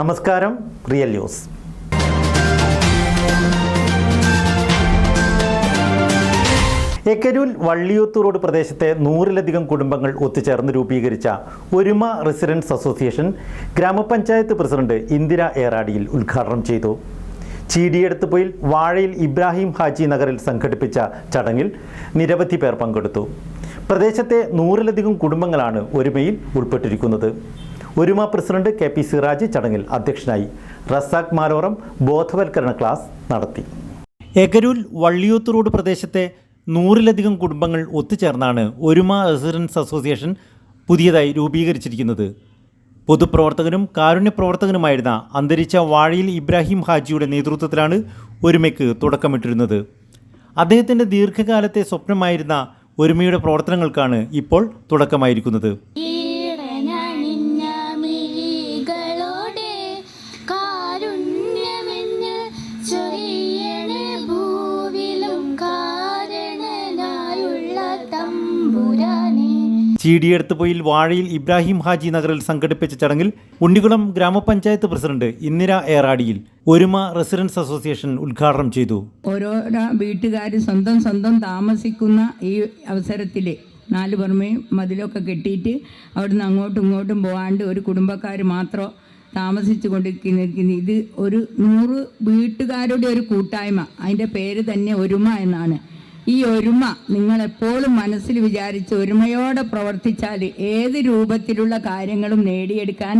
നമസ്കാരം real news. Ekkarool Valliyooth road പ്രദേശത്തെ നൂറിലധികം കുടുംബങ്ങൾ ഒത്തുചേർന്ന് രൂപീകരിച്ച ഒരുമ റെസിഡൻസ് അസോസിയേഷൻ ഗ്രാമപഞ്ചായത്ത് പ്രസിഡന്റ് ഇന്ദിര ഏറാടിയിൽ ഉദ്ഘാടനം ചെയ്തു. ചീടിയെടുത്തുപോയിൽ വാഴയിൽ ഇബ്രാഹിം ഹാജി നഗറിൽ സംഘടിപ്പിച്ച ചടങ്ങിൽ നിരവധി പേർ പങ്കെടുത്തു. പ്രദേശത്തെ നൂറിലധികം കുടുംബങ്ങളാണ് ഒരുമയിൽ ഉൾപ്പെട്ടിരിക്കുന്നത്. ഒരുമ പ്രസിഡന്റ് കെ പി സിറാജ് ചടങ്ങിൽ അധ്യക്ഷനായി. റസാഖ് മാലോറം ബോധവൽക്കരണ ക്ലാസ് നടത്തി. എഗരൂൽ വള്ളിയൂത്ത് റോഡ് പ്രദേശത്തെ നൂറിലധികം കുടുംബങ്ങൾ ഒത്തുചേർന്നാണ് ഒരുമ റെസിഡൻസ് അസോസിയേഷൻ പുതിയതായി രൂപീകരിച്ചിരിക്കുന്നത്. പൊതുപ്രവർത്തകനും കാരുണ്യ പ്രവർത്തകനുമായിരുന്ന അന്തരിച്ച വാഴയിൽ ഇബ്രാഹിം ഹാജിയുടെ നേതൃത്വത്തിലാണ് ഒരുമയ്ക്ക് തുടക്കമിട്ടിരുന്നത്. അദ്ദേഹത്തിന്റെ ദീർഘകാലത്തെ സ്വപ്നമായിരുന്ന ഒരുമയുടെ പ്രവർത്തനങ്ങൾക്കാണ് ഇപ്പോൾ തുടക്കമായിരിക്കുന്നത്. ചീടിയെടുത്തുപോയിൽ വാഴയിൽ ഇബ്രാഹിം ഹാജി നഗറിൽ സംഘടിപ്പിച്ച ചടങ്ങിൽ ഉണ്ണികുളം ഗ്രാമപഞ്ചായത്ത് പ്രസിഡന്റ് ഇന്ദിര ഏറാടിയിൽ ഒരുമ റെസിഡൻസ് അസോസിയേഷൻ ഉദ്ഘാടനം ചെയ്തു. ഓരോ വീട്ടുകാർ സ്വന്തം സ്വന്തം താമസിക്കുന്ന ഈ അവസരത്തിൽ നാല് പുറമേ മതിലൊക്കെ കെട്ടിയിട്ട് അവിടുന്ന് അങ്ങോട്ടും ഇങ്ങോട്ടും പോകാണ്ട് ഒരു കുടുംബക്കാർ മാത്രം താമസിച്ചു കൊണ്ടിരിക്കുന്ന ഇത് ഒരു നൂറ് വീട്ടുകാരുടെ ഒരു കൂട്ടായ്മ. അതിന്റെ പേര് തന്നെ ഒരുമ എന്നാണ്. ഈ ഒരുമ നിങ്ങൾ എപ്പോഴും മനസ്സിൽ വിചാരിച്ച് ഒരുമയോടെ പ്രവർത്തിച്ചാൽ ഏത് രൂപത്തിലുള്ള കാര്യങ്ങളും നേടിയെടുക്കാൻ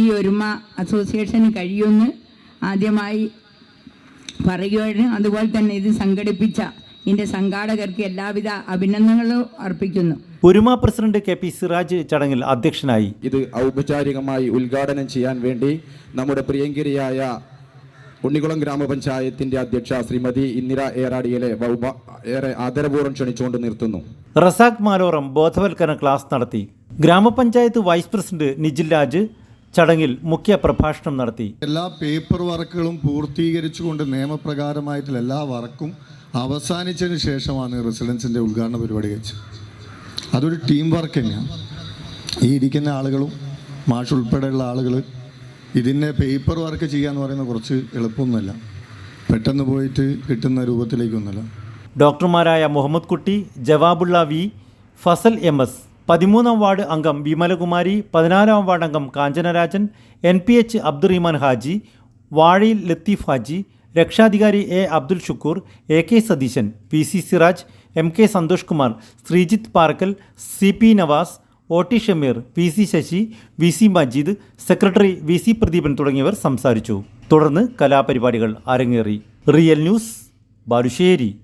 ഈ ഒരുമ അസോസിയേഷന് കഴിയുമെന്ന് ആദ്യമായി പറയുകയാണ്. അതുപോലെ തന്നെ ഇത് സംഘടിപ്പിച്ച ഇതിന്റെ സംഘാടകർക്ക് എല്ലാവിധ അഭിനന്ദനങ്ങളും അർപ്പിക്കുന്നു. ഒരുമ പ്രസിഡന്റ് കെ പി സിറാജ് ചടങ്ങിൽ അധ്യക്ഷനായി. ഇത് ഔപചാരികമായി ഉദ്ഘാടനം ചെയ്യാൻ വേണ്ടി നമ്മുടെ പ്രിയങ്കരിയായ ഉണ്ണികുളം ഗ്രാമപഞ്ചായത്തിന്റെ അധ്യക്ഷ ശ്രീമതി ഇന്ദിര ഏറാടിയിലെ വൗബ ഏറെ ആദരപൂർവം ക്ഷണിച്ചുകൊണ്ട് നിർത്തുന്നു. റസാഖ് മാലോറം ബോധവൽക്കരണ ക്ലാസ് നടത്തി. ഗ്രാമപഞ്ചായത്ത് വൈസ് പ്രസിഡന്റ് നിജിൽ രാജ് ചടങ്ങിൽ മുഖ്യ പ്രഭാഷണം നടത്തി. എല്ലാ പേപ്പർ വർക്കുകളും പൂർത്തീകരിച്ചുകൊണ്ട് നിയമപ്രകാരമായിട്ടുള്ള എല്ലാ വർക്കും അവസാനിച്ചതിന് ശേഷമാണ് റെസിഡൻസിന്റെ ഉദ്ഘാടന പരിപാടി വെച്ചത്. അതൊരു ടീം വർക്ക് തന്നെയാണ്. ഈ ഇരിക്കുന്ന ആളുകളും മാഷുൾപ്പെടെയുള്ള ആളുകൾ ഇതിന്റെ പേപ്പർ വർക്ക് ചെയ്യാന്ന് പറയുന്നത് കുറച്ച് എളുപ്പമൊന്നുമല്ല. പെട്ടെന്ന് പോയിട്ട് കിട്ടുന്ന രൂപത്തിലേക്കൊന്നുമല്ല. ഡോക്ടർമാരായ Muhammad Kutty Jawabulla V Fasal M S പതിമൂന്നാം വാർഡ് അംഗം വിമലകുമാരി പതിനാലാം വാർഡ് അംഗം Kanchanarajan N P H Abdurahiman Haji Vazhayil Latheef Haji രക്ഷാധികാരി A Abdul Shukkur A K Satheesan P C Siraj M K Santhosh Kumar Sreejith Parkal C P Navas O T Shameer V C Sasi V C Majeed secretary V C Pradeepan തുടങ്ങിയവർ സംസാരിച്ചു. തുടർന്ന് കലാപരിപാടികൾ അരങ്ങേറി. Real news Balussery.